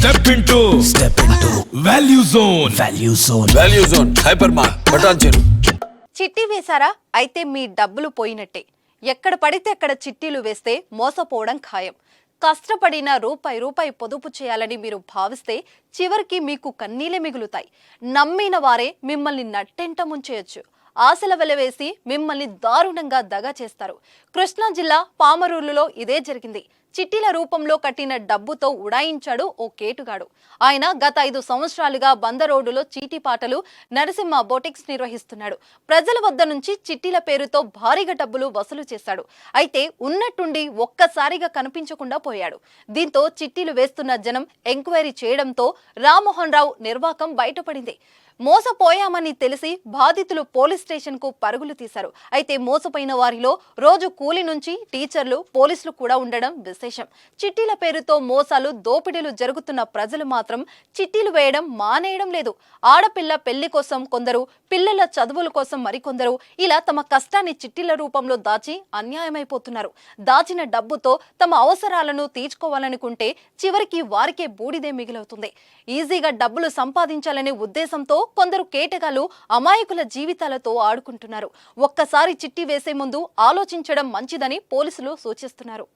Step into step into value zone value zone value zone hyper mart button చెరు చిట్టి వేశారా? అయితే మీ డబ్బులు పోయినట్టే. ఎక్కడ పడితే అక్కడ చిట్టీలు వేస్తే మోసపోవడం ఖాయం. కష్టపడిన రూపాయి రూపాయి పొదుపు చేయాలని మీరు భావిస్తే చివరికి మీకు కన్నీలే మిగులుతాయి. నమ్మిన వారే మిమ్మల్ని నట్టెంట ముంచేయొచ్చు. ఆశల వెలవేసి మిమ్మల్ని దారుణంగా దగా చేస్తారు. కృష్ణా జిల్లా పామరూలులో ఇదే జరిగింది. చిట్టీల రూపంలో కట్టిన డబ్బుతో ఉడాయించాడు ఓ కేటుగాడు. ఆయన గత ఐదు సంవత్సరాలుగా బందరోడ్డులో చీటిపాటలు నరసింహ బోటిక్స్ నిర్వహిస్తున్నాడు. ప్రజల వద్ద నుంచి చిట్టీల పేరుతో భారీగా డబ్బులు వసూలు చేశాడు. అయితే ఉన్నట్టుండి ఒక్కసారిగా కనిపించకుండా పోయాడు. దీంతో చిట్టీలు వేస్తున్న జనం ఎంక్వైరీ చేయడంతో రామ్మోహన్ రావు నిర్వాకం బయటపడింది. మోసపోయామని తెలిసి బాధితులు పోలీస్ స్టేషన్కు పరుగులు తీశారు. అయితే మోసపోయిన వారిలో రోజు కూలి నుంచి టీచర్లు పోలీసులు కూడా ఉండడం విశేషం. చిట్టీల పేరుతో మోసాలు దోపిడీలు జరుగుతున్న ప్రజలు మాత్రం చిట్టీలు వేయడం మానేయడం లేదు. ఆడపిల్ల పెళ్ళి కోసం కొందరు పిల్లల చదువుల కోసం మరికొందరు ఇలా తమ కష్టాన్ని చిట్టీల రూపంలో దాచి అన్యాయమైపోతున్నారు. దాచిన డబ్బుతో తమ అవసరాలను తీర్చుకోవాలనుకుంటే చివరికి వారికే బూడిదే మిగిలవుతుంది. ఈజీగా డబ్బులు సంపాదించాలనే ఉద్దేశంతో కొందరు కేటగాలు అమాయకుల జీవితాలతో ఆడుకుంటున్నారు. ఒక్కసారి చిట్టి వేసే ముందు ఆలోచించడం మంచిదని పోలీసులు సూచిస్తున్నారు.